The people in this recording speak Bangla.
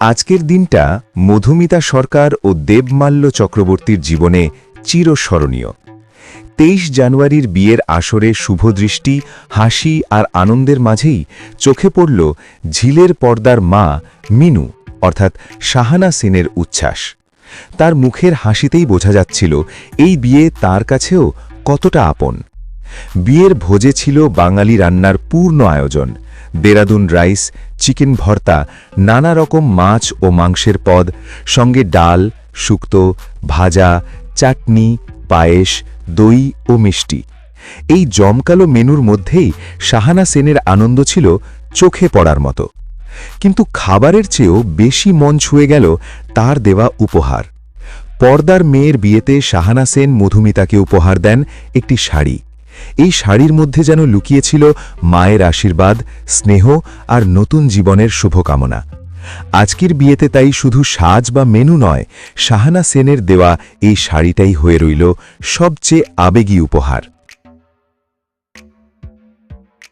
আজকের দিনটা মধুমিতা সরকার ও দেবমাল্য চক্রবর্তীর জীবনে চিরস্মরণীয়। তেইশ জানুয়ারির বিয়ের আসরে শুভদৃষ্টি হাসি আর আনন্দের মাঝেই চোখে পড়ল ঝিলের পর্দার মা মিনু, অর্থাৎ শাহানা সেনের উচ্ছ্বাস। তার মুখের হাসিতেই বোঝা যাচ্ছিল, এই বিয়ে তার কাছেও কতটা আপন। বিয়ের ভোজে ছিল বাঙালি রান্নার পূর্ণ আয়োজন। দেরাদুন রাইস, চিকেন ভর্তা, নানা রকম মাছ ও মাংসের পদ, সঙ্গে ডাল, শুক্তো, ভাজা, চাটনি, পায়েস, দই ও মিষ্টি। এই জমকালো মেনুর মধ্যেই শাহানা সেনের আনন্দ ছিল চোখে পড়ার মতো। কিন্তু খাবারের চেয়েও বেশি মন ছুঁয়ে গেল তার দেওয়া উপহার। পর্দার মেয়ের বিয়েতে শাহানা সেন মধুমিতাকে উপহার দেন একটি শাড়ি। এই শাড়ির মধ্যে যেন লুকিয়েছিল মায়ের আশীর্বাদ, স্নেহ আর নতুন জীবনের শুভকামনা। আজকের বিয়েতে তাই শুধু সাজ বা মেনু নয়, শাহানা সেনের দেওয়া এই শাড়িটাই হয়ে রইল সবচেয়ে আবেগী উপহার।